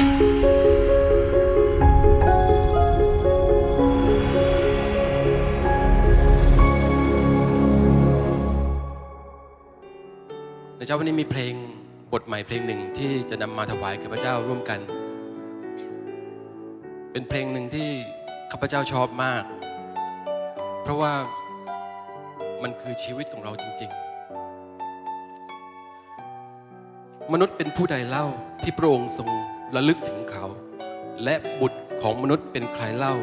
ในเช้าวันนี้มีเพลงบทใหม่เพลงหนึ่งที่จะนำมาถวายกับพระเจ้าร่วมกัน เป็นเพลงหนึ่งที่ข้าพเจ้าชอบมาก เพราะว่ามันคือชีวิตของเราจริง ๆ มนุษย์เป็นผู้ใดเล่าที่พระองค์ทรง ระลึกถึงเขา และบุตรของมนุษย์เป็นใครเล่า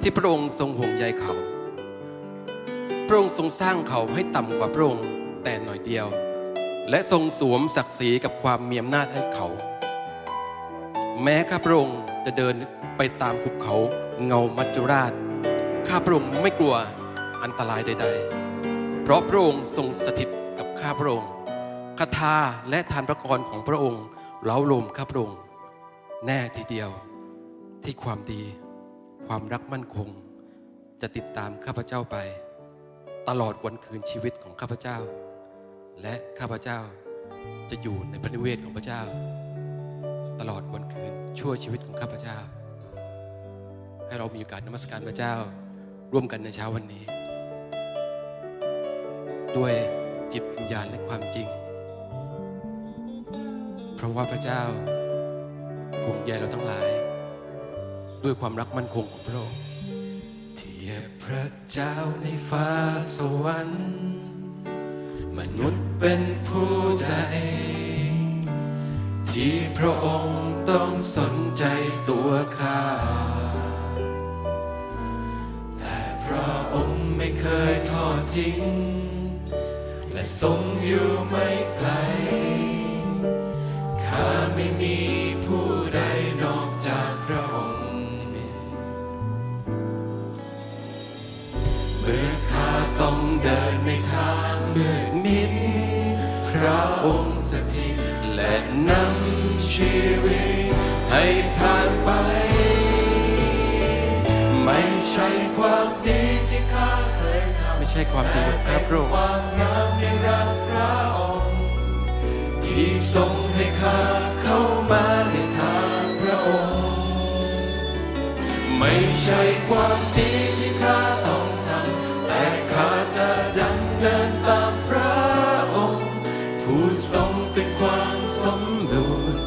ที่พระองค์ทรงห่วงใยเขา พระองค์ทรงสร้างเขาให้ต่ำกว่าพระองค์แต่หน่อยเดียว และทรงสวมศักดิ์ศรีกับความมีอำนาจให้เขา แม้ข้าพระองค์จะเดินไปตามขุบเขาเงามัจจุราช ข้าพระองค์ไม่กลัวอันตรายใด ๆ เพราะพระองค์ทรงสถิตกับข้าพระองค์คาถาและทานพระกรของพระองค์เล้าลมข้าพระองค์ แน่ทีเดียวที่ความดี ความรักมั่นคง จะติดตามข้าพเจ้าไป ตลอดวันคืนชีวิตของข้าพเจ้า และข้าพเจ้าจะอยู่ในพระนิเวศของพระเจ้า ตลอดวันคืนชั่วชีวิตของข้าพเจ้า ให้เรามีโอกาสนมัสการพระเจ้า ร่วมกันในเช้าวันนี้ ด้วยจิตวิญญาณและความจริง เพราะว่าพระเจ้า ห่วงใยเราทั้งหลาย ด้วยความรักมั่นคงของพระองค์เทียบพระเจ้าในฟ้าสวรรค์ มนุษย์เป็นผู้ใด ที่พระองค์ต้องสนใจตัวข้าแต่พระองค์ไม่เคยทอดทิ้ง และทรงอยู่ไม่ไกลข้าไม่มี ใช่ความดีที่ข้าต้องทำแต่ข้าจะดำเนินตามพระองค์ ผู้ทรงเป็นความสมบูรณ์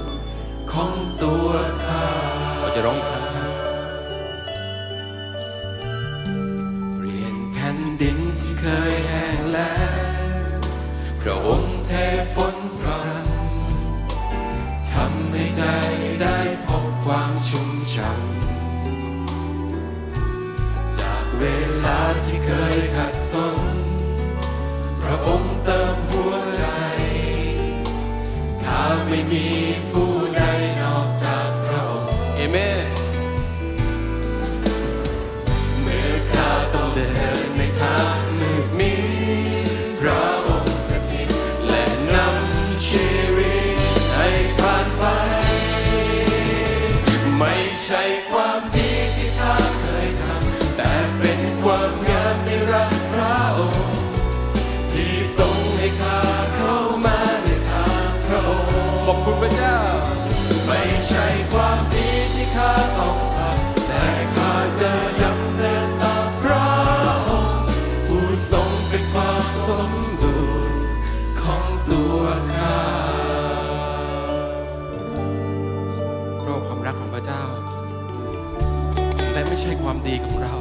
ของตัวข้าเราจะร้องอีกครั้งเปลี่ยนแผ่นดินที่เคยแห้งแล้งพระองค์เทฝนพรำทำให้ใจได้พบความชุ่มช่ำ ลาที่เคยขัดสน พระองค์เติมหัวใจ ถ้าไม่มี ข้าต้องทำแต่ข้าจะดำเนินตามพระองค์ผู้ทรงเป็นความสมบูรณ์ของตัวข้าเพราะความรักของพระเจ้า และไม่ใช่ความดีของเรา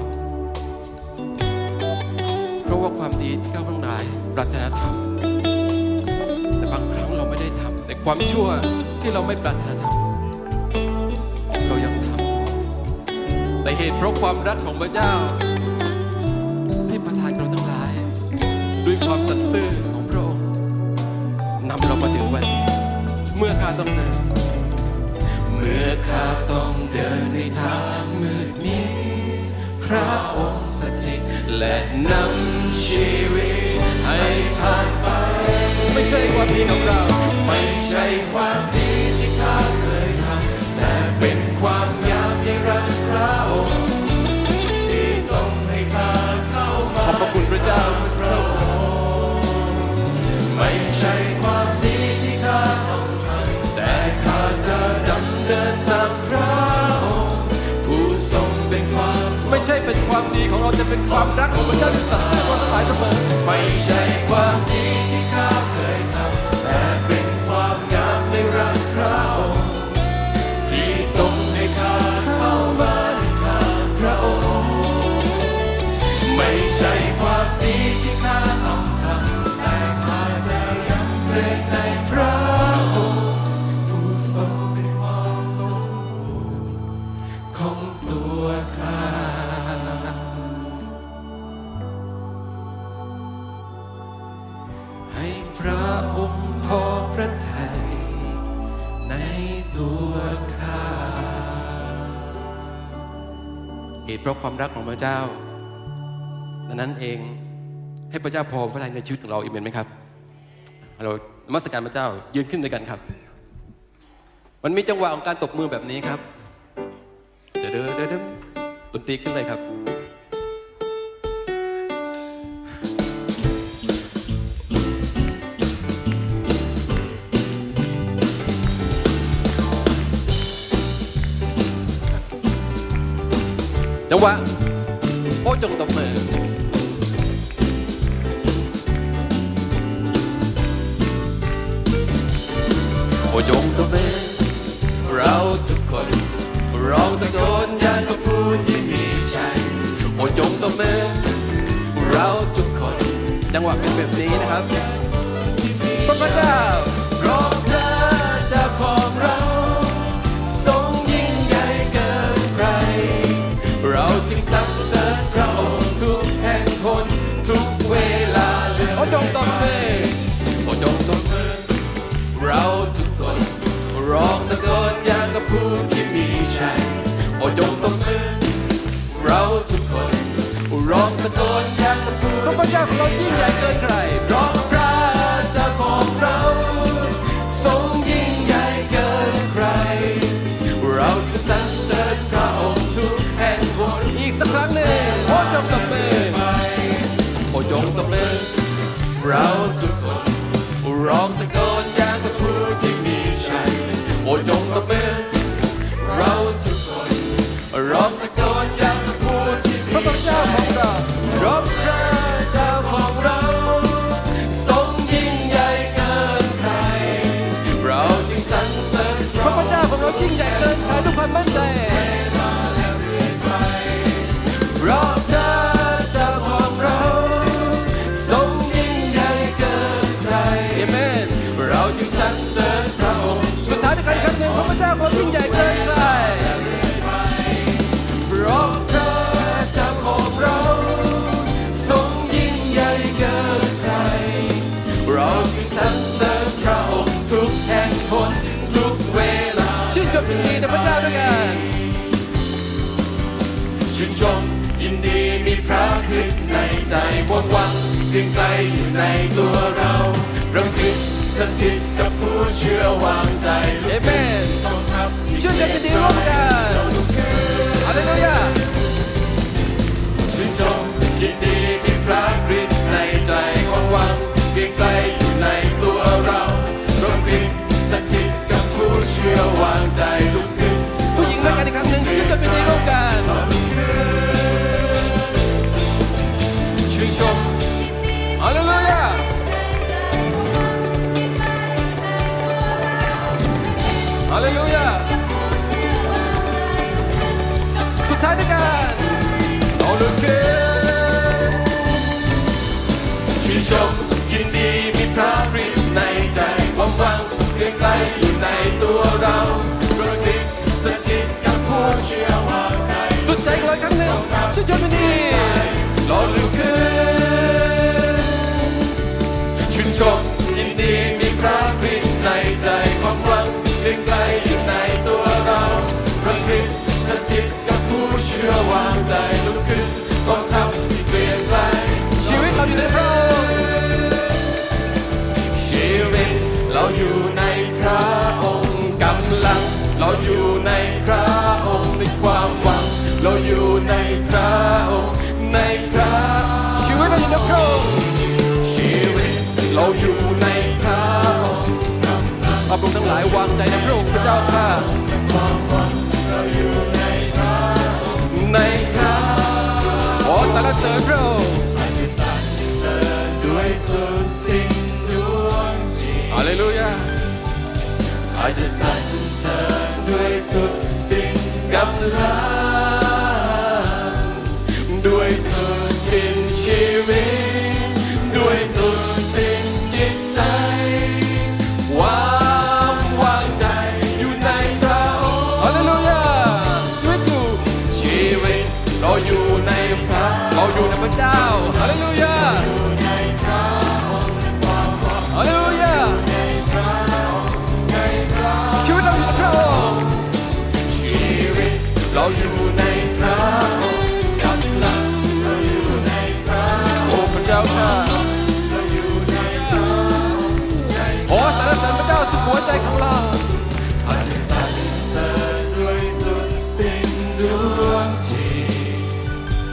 เพราะว่าความดีที่เขาทั้งหลายปรารถนาทำแต่บางครั้งเราไม่ได้ทำแต่ความชั่วที่เราไม่ปรารถนาทำ เหตุเพราะความรักของพระเจ้า ที่ประทานเราทั้งหลาย ด้วยความสัตย์ซื่อของพระองค์นำเรามาถึงวันนี้ เมื่อข้าต้องเดิน เมื่อข้าต้องเดินในทางมืดมิดพระองค์สถิตและนำชีวิตให้ผ่านไป ไม่ใช่ความดีของเรา ไม่ใช่ความ เจ้าพระองค์ไม่ใช่ความดีที่ข้าต้องทำแต่ข้าจะดำเนินตามพระองค์ผู้ทรงเป็นความสุขไม่ใช่เป็นความดีของเราจะเป็นความรักของพระเจ้าที่สัตย์ซื่อคนทั้งหลายเสมอไม่ใช่ความดีที่ข้าเคยทำ เหตุเพราะความรักของพระเจ้าดังนั้นเองให้พระเจ้าพอพระทัยในชีวิตของเราอีกเมนไหมครับ เรามัสการพระเจ้ายืนขึ้นด้วยกันครับ มันมีจังหวะของการตบมือแบบนี้ครับเดี๋ยวเดินดนตรีขึ้นเลยครับ จังหวะโอ้จงตบมือโอ้จงตบมือเราทุกคนร้องตะโกนยานกับผู้ที่มีชัยโอ้จงตบมือเราทุกคน จังหวะเป็นแบบนี้นะครับพระเจ้าพราะ องตะโกนอย่างกับผู้พระเจ้าของเรายิ่งใหญ่เกินใคร จึงสรรเสริญพระองค์สุดท้ายในการครั้งหนึ่งพระเจ้าของเรายิ่งใหญ่เกินใครเพราะพระเจ้าของเราทรงยิ่งใหญ่เกินใครเราจึงสรรเสริญพระองค์ทุกแห่งหนทุกเวลาชื่นชมยินดีในพระเจ้าด้วยกันชื่นชมยินดีมีพระคริสต์ในใจหวังวังเพียงไกลอยู่ในตัวเราพระคริ สต์สถิตกับผู้เชื่อวางใจเอเมนต้องทับที่ชื่นชมยินดีร่วมกัน ชื่นชมยินดีเราลุกขึ้นชื่นชมยินดีมีพระคริตในใจความหวังเพียงไกลอยู่ในตัวเราพระคริสต์สถิตกับผู้เชื่อวางใจลุกขึ้นกองทัพที่เปลี่ยนแปลงชีวิตเราอยู่ในพระองค์ชีวิตเราอยู่ในพระองค์กำลัง เราอยู่ในพระองค์ในความหวัง เราอยู่ในพระองค์ในพระชีวิตเราอยู่ในพระองค์ชีวิตเราอยู่ในพระองค์อาบุญทั้งหลายวางใจในพระองค์พระเจ้าค่ะเราอยู่ในพระองในพระขอสรรเสริญพระองค์สรลิฮาเลลูยาอาจจะสรรเสริญด้วยสุดสิ้นกำลัง ด้วยสุดสิ้นชีวิต ด้วยสุดสิ้นจิตใจวางวางใจอยู่ในพระองค์ฮาเลลูยาชีวิตอยู่ชีวิตเราอยู่ในพระเราอยู่ในพระเจ้าฮาเลลูยาฮา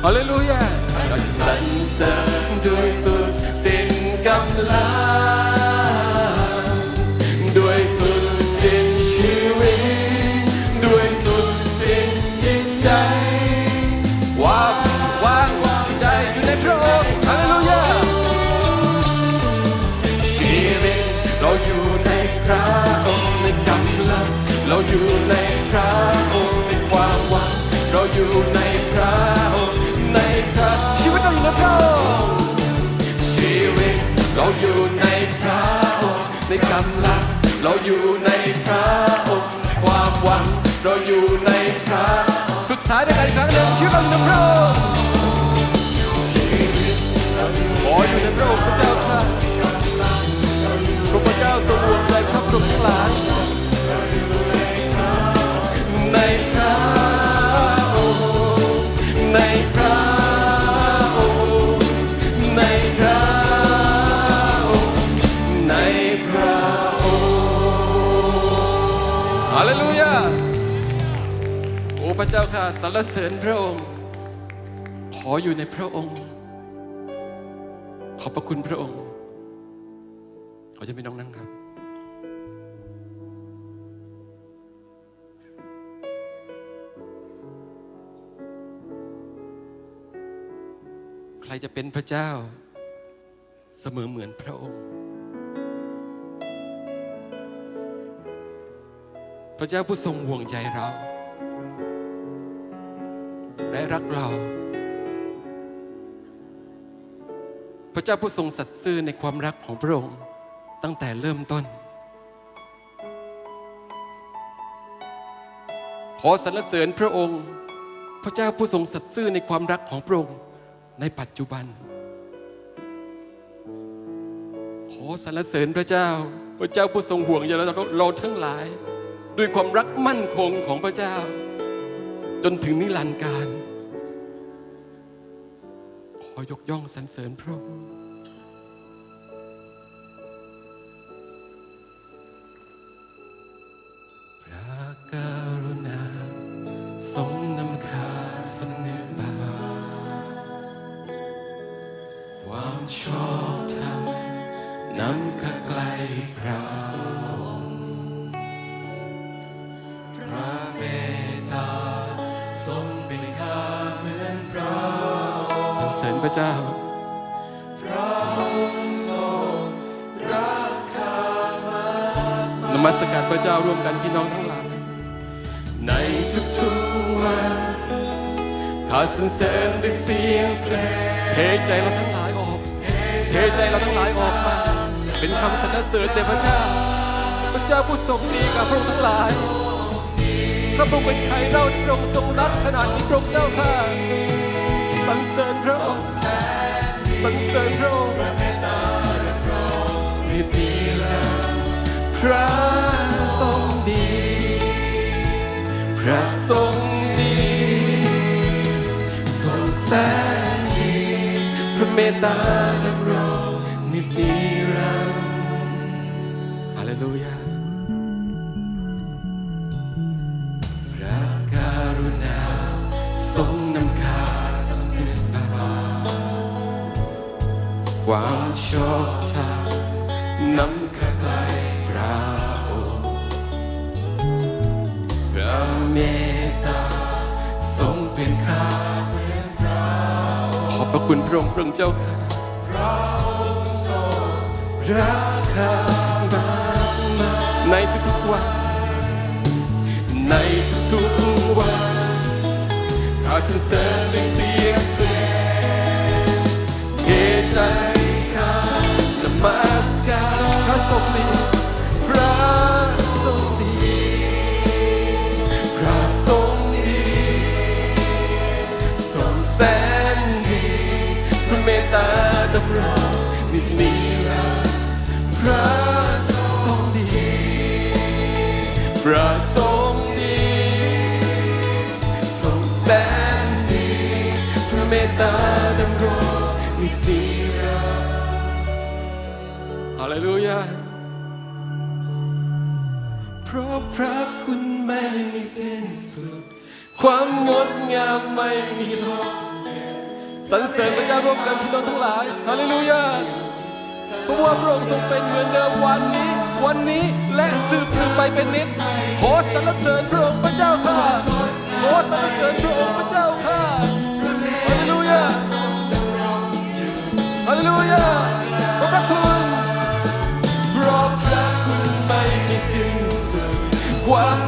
ฮาเลลูยาตข้าจะสรรเสริญด้วยสุดสิ้นกำลัง เราอยู่ในพระองค์ในกำลัง เราอยู่ในพระองค์ความหวัง เราอยู่ในพระสุดท้ายในการอีกครั้งหนึ่งชีวิตเราอยู่ในพระองค์ ระเจ้าค่ะสรรเสริญพระองค์ ขออยู่ในพระองค์ ขอบพระคุณพระองค์ ขอจะพี่น้องนั่งครับใครจะเป็นพระเจ้า เสมอเหมือนพระองค์ พระเจ้าผู้ทรงห่วงใยเรา และรักเรา พระเจ้าผู้ทรงสัตย์ซื่อในความรักของพระองค์ตั้งแต่เริ่มต้น ขอสรรเสริญพระองค์ พระเจ้าผู้ทรงสัตย์ซื่อในความรักของพระองค์ในปัจจุบัน ขอสรรเสริญพระเจ้า พระเจ้าผู้ทรงห่วงใยเราเราทั้งหลาย ด้วยความรักมั่นคงของพระเจ้า จนถึงนิรันดร์การ ขอยกย่องสรรเสริญพระองค์ ทรงเป็นข้าเหมือนพระสรรเสริญพระเจ้า พระองค์ทรงรักข้ามากนมัสการพระเจ้าร่วมกันพี่น้องทั้งหลาย ในทุกๆวันข้าสรรเสริญด้วยเสียงเพลงเทใจเราทั้งหลายออก เทใจเราทั้งหลายออกมา เป็นคำสรรเสริญแด่พระเจ้า พระเจ้าผู้ทรงดีกับพระองค์ทั้งหลาย พระองค์เป็นใครเล่าที่พระองค์ทรงรักขนาดนี้พระองค์เจ้าค่ะสรรเสริญพระองค์สรรเสริญพระองค์นิติรันดร์พระทรงดี พระทรงดีทรงแสนดีพระเมตตาดำรงนิจนิรันดร์ฮาเลลูยา ความชอบธรรมนำข้าใกลพระองค์พระเมตตาทรงเป็นข้าเป็นพระขอบพระคุณพระองค์พระองค์เจ้าค่ะพระองค์ทรงรักข้ามากมายในทุกๆวัน ในทุกๆวันข้าสรรเสริญด้วยเสียงเพลงเทใจ มัสกาพระทรงดีพระทรงดีพระทรงดีทรงแสนดีพระเมตตาดำรงนิจนิรันดร์พระทรงดีพระทรงดีทรงแสนดีพระเมตตาดำรงนิจนิรันดร์ฮา เลลูยา เพราะพระคุณไม่มีสิ้นสุด ความงดงามไม่มีลบสรรเสริญพระเจ้าร่วมกันพี่น้องทั้งหลาย ฮาเลลูยา เพราะว่าพระองค์ทรงเป็นเหมือนเดิมวันนี้ วันนี้และสืบสืบไปเป็นนิจขอสรรเสริญพระองค์พระเจ้าข้าขอสรรเสริญพระองค์พระเจ้าข้าฮาเลลูยา ฮาเลลูยาขอบพระคุณ ดความ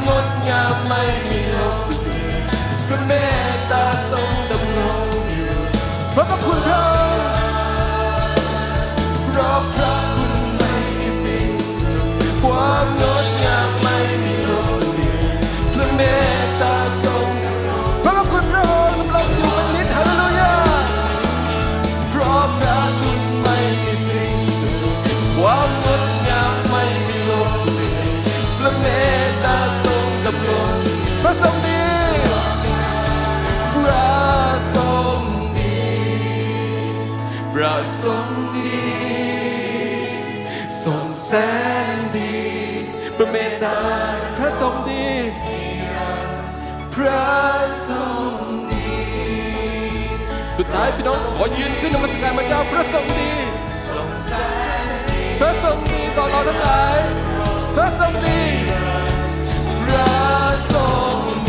ทรงดี ทรงแสนดีพระเมตตาพระทรงดี พระทรงดี สุดท้ายพี่น้องขอยืนขึ้นนมัสการพระเจ้าพระทรงดี พระทรงดีต่อเราทั้งหลาย พระทรงดี พระทรง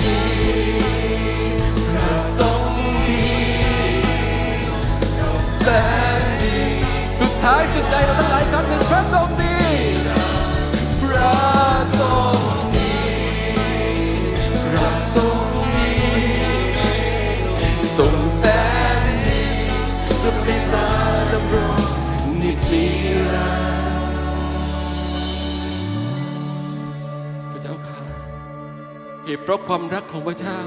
ท้ายสุดใจเราทั้งหลายครับหนึ่งพระทรงดีพระทรงดีพระทรงดีทรงแสนดีพระเมตตาดำรงนิจนิรันดร์พระเจ้าค่ะเหตุเพราะความรักของพระเจ้า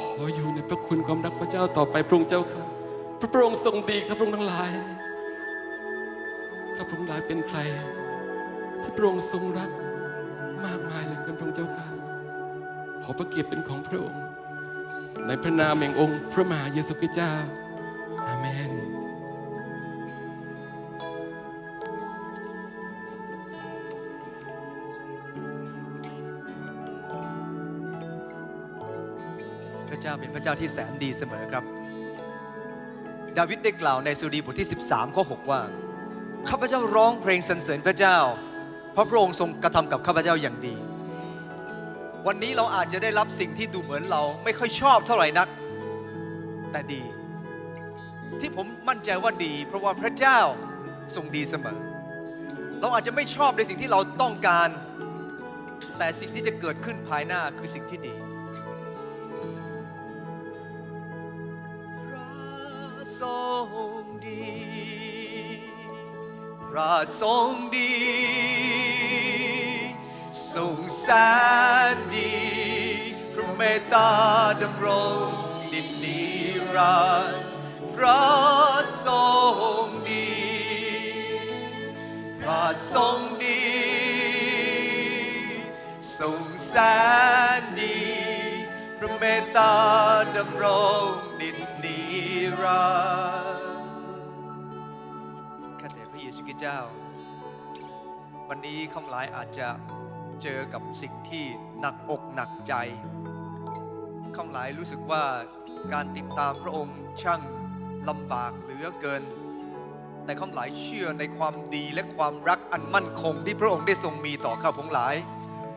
ขออยู่ในพระคุณความรักพระเจ้าต่อไปพระองค์เจ้าค่ะ พระพระองค์ทรงดีครับพระองค์ทั้งหลายข้าพระองค์หลายเป็นใคร ที่พระองค์ทรงรักมากมายเหลยพระองค์เจ้าค่ะขอพระเกียรติเป็นของพระองค์ ในพระนามแห่งองค์พระมหาเยซูคริสต์เจ้า อาเมนพระเจ้าเป็นพระเจ้าที่แสนดีเสมอครับ ดาวิดได้กล่าวในสุดีบทที่ 13ข้อ6ว่า ข้าพเจ้าร้องเพลงสรรเสริญพระเจ้า เพราะพระองค์ทรงกระทำกับข้าพเจ้าอย่างดี วันนี้เราอาจจะได้รับสิ่งที่ดูเหมือนเราไม่ค่อยชอบเท่าไหร่นัก แต่ดี ที่ผมมั่นใจว่าดี เพราะว่าพระเจ้าทรงดีเสมอ เราอาจจะไม่ชอบในสิ่งที่เราต้องการ แต่สิ่งที่จะเกิดขึ้นภายหน้าคือสิ่งที่ดี ทรงดี พระทรงดีทรงแสนดีพระเมตตาดำรงดินนิรันดร์พระทรงดี พระทรงดีทรงแสนดีพระเมตตาดำรง รันดร์ข้าแต่พระเยซูคริสต์เจ้า วันนี้ข้าหลายอาจจะเจอกับสิ่งที่หนักอกหนักใจข้าหลายรู้สึกว่าการติดตามพระองค์ช่างลำบากเหลือเกิน แต่ข้าหลายเชื่อในความดีและความรักอันมั่นคงที่พระองค์ได้ทรงมีต่อข้าพงหลาย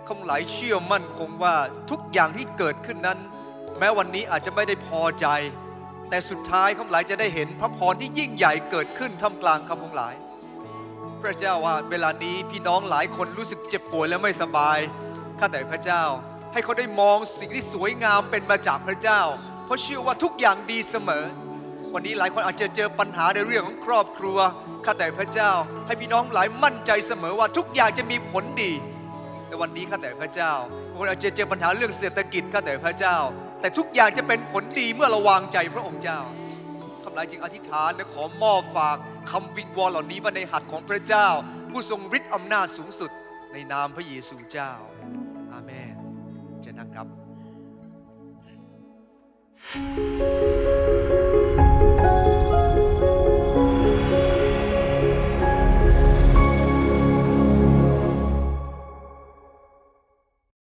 ข้าหลายเชื่อมั่นคงว่าทุกอย่างที่เกิดขึ้นนั้น แม้วันนี้อาจจะไม่ได้พอใจ แต่สุดท้ายข้าหลายจะได้เห็นพระพรที่ยิ่งใหญ่เกิดขึ้นท่ามกลางข้าพงหลาย พระเจ้าว่าเวลานี้พี่น้องหลายคนรู้สึกเจ็บป่วยและไม่สบายข้าแต่พระเจ้า ให้เขาได้มองสิ่งที่สวยงามเป็นมาจากพระเจ้า เพราะเชื่อว่าทุกอย่างดีเสมอ วันนี้หลายคนอาจจะเจอปัญหาในเรื่องของครอบครัวข้าแต่พระเจ้า ให้พี่น้องหลายมั่นใจเสมอว่าทุกอย่างจะมีผลดี แต่วันนี้ข้าแต่พระเจ้าบางคนอาจจะเจอปัญหาเรื่องเศรษฐกิจข้าแต่พระเจ้า แต่ทุกอย่างจะเป็นผลดีเมื่อเราวางใจพระองค์เจ้าข้าพเจ้าจึงอธิษฐานและขอมอบฝากคำวิงวอนเหล่านี้ไว้ในหัตถ์ของพระเจ้า ผู้ทรงฤทธิ์อำนาจสูงสุดในนามพระเยซูเจ้า อาเมนเจะนั่งครับ